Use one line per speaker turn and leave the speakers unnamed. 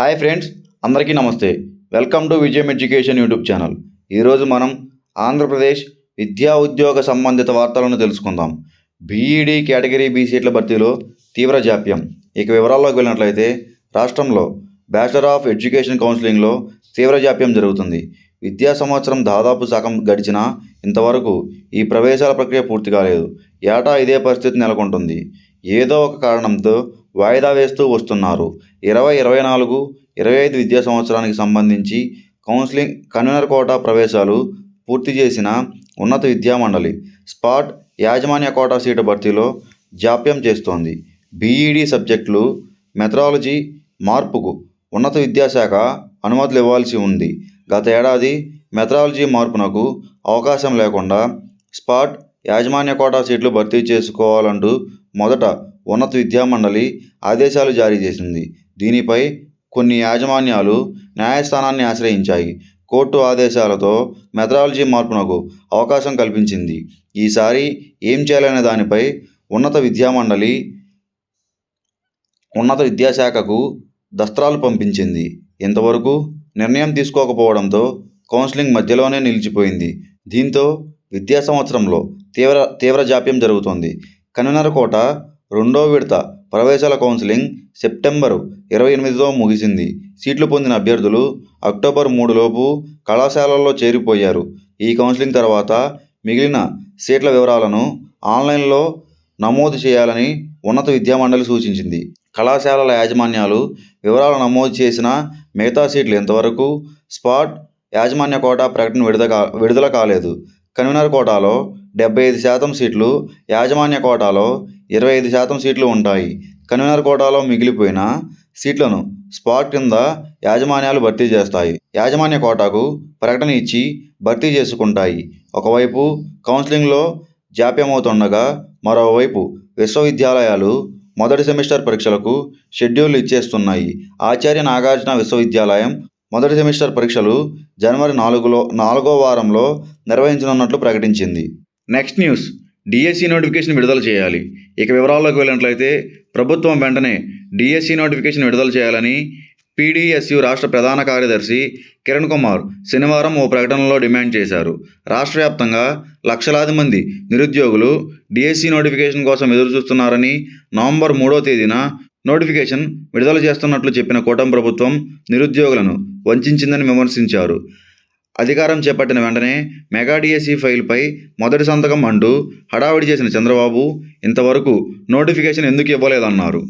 Hi friends అందరికీ నమస్తే. Welcome to Vijayam education YouTube channel. ఈరోజు మనం ఆంధ్రప్రదేశ్ విద్యా ఉద్యోగ సంబంధిత వార్తలను తెలుసుకుందాం. బీఈడీ కేటగిరీ బి సీట్ల భర్తీలో తీవ్ర జాప్యం. ఇక వివరాల్లోకి వెళ్ళినట్లయితే రాష్ట్రంలో బ్యాచిలర్ ఆఫ్ ఎడ్యుకేషన్ కౌన్సిలింగ్లో తీవ్ర జాప్యం జరుగుతుంది. విద్యా సంవత్సరం దాదాపు సగం గడిచినా ఇంతవరకు ఈ ప్రవేశాల ప్రక్రియ పూర్తి కాలేదు. ఏటా ఇదే పరిస్థితి నెలకొంటుంది. ఏదో ఒక కారణంతో వాయిదా వేస్తూ వస్తున్నారు. ఇరవై ఇరవై నాలుగు ఇరవై ఐదు విద్యా సంవత్సరానికి సంబంధించి కౌన్సిలింగ్ కన్వీనర్ కోటా ప్రవేశాలు పూర్తి చేసిన ఉన్నత విద్యా మండలి స్పాట్ యాజమాన్య కోటా సీటు భర్తీలో జాప్యం చేస్తోంది. బీఈడి సబ్జెక్టులు మెథడాలజీ మార్పుకు ఉన్నత విద్యాశాఖ అనుమతులు ఇవ్వాల్సి ఉంది. గత ఏడాది మెథడాలజీ మార్పునకు అవకాశం లేకుండా స్పాట్ యాజమాన్య కోటా సీట్లు భర్తీ చేసుకోవాలంటూ మొదట ఉన్నత విద్యామండలి ఆదేశాలు జారీ చేసింది. దీనిపై కొన్ని యాజమాన్యాలు న్యాయస్థానాన్ని ఆశ్రయించాయి. కోర్టు ఆదేశాలతో మెథడాలజీ మార్పునకు అవకాశం కల్పించింది. ఈసారి ఏం చేయాలనే దానిపై ఉన్నత విద్యామండలి ఉన్నత విద్యాశాఖకు దస్త్రాలు పంపించింది. ఇంతవరకు నిర్ణయం తీసుకోకపోవడంతో కౌన్సిలింగ్ మధ్యలోనే నిలిచిపోయింది. దీంతో విద్యా సంవత్సరంలో తీవ్ర తీవ్ర జాప్యం జరుగుతోంది. కన్వీనర్ కోట రెండో విడత ప్రవేశాల కౌన్సిలింగ్ సెప్టెంబరు ఇరవై ఎనిమిదితో ముగిసింది. సీట్లు పొందిన అభ్యర్థులు అక్టోబర్ మూడులోపు కళాశాలల్లో చేరిపోయారు. ఈ కౌన్సిలింగ్ తర్వాత మిగిలిన సీట్ల వివరాలను ఆన్లైన్లో నమోదు చేయాలని ఉన్నత విద్యామండలి సూచించింది. కళాశాలల యాజమాన్యాలు వివరాలు నమోదు చేసిన మిగతా సీట్లు ఇంతవరకు స్పాట్ యాజమాన్య కోటా ప్రకటన విడుదల కా విడుదల కాలేదు. కన్వీనర్ కోటాలో డెబ్బై ఐదు శాతం సీట్లు యాజమాన్య కోటాలో ఇరవై ఐదు శాతం సీట్లు ఉంటాయి. కన్వీనర్ కోటాలో మిగిలిపోయిన సీట్లను స్పాట్ కింద యాజమాన్యాలు భర్తీ చేస్తాయి. యాజమాన్య కోటాకు ప్రకటన ఇచ్చి భర్తీ చేసుకుంటాయి. ఒకవైపు కౌన్సిలింగ్లో జాప్యమవుతుండగా మరోవైపు విశ్వవిద్యాలయాలు మొదటి సెమిస్టర్ పరీక్షలకు షెడ్యూల్ ఇచ్చేస్తున్నాయి. ఆచార్య నాగార్జున విశ్వవిద్యాలయం మొదటి సెమిస్టర్ పరీక్షలు జనవరి నాలుగులో నాలుగో వారంలో నిర్వహించనున్నట్లు ప్రకటించింది. Next news. డిఎస్సి నోటిఫికేషన్ విడుదల చేయాలి. ఇక వివరాల్లోకి వెళ్ళినట్లయితే ప్రభుత్వం వెంటనే డిఎస్సి నోటిఫికేషన్ విడుదల చేయాలని పీడీఎస్యు రాష్ట్ర ప్రధాన కార్యదర్శి కిరణ్ కుమార్ శనివారం ఓ ప్రకటనలో డిమాండ్ చేశారు. రాష్ట్ర వ్యాప్తంగా లక్షలాది మంది నిరుద్యోగులు డిఎస్సి నోటిఫికేషన్ కోసం ఎదురుచూస్తున్నారని నవంబర్ మూడో తేదీన నోటిఫికేషన్ విడుదల చేస్తున్నట్లు చెప్పిన కూటమి ప్రభుత్వం నిరుద్యోగులను వంచిందని విమర్శించారు. అధికారం చేపట్టిన వెంటనే మెగా డిఎస్సి ఫైల్పై మొదటి సంతకం అంటూ హడావిడి చేసిన చంద్రబాబు ఇంతవరకు నోటిఫికేషన్ ఎందుకు ఇవ్వలేదన్నారు?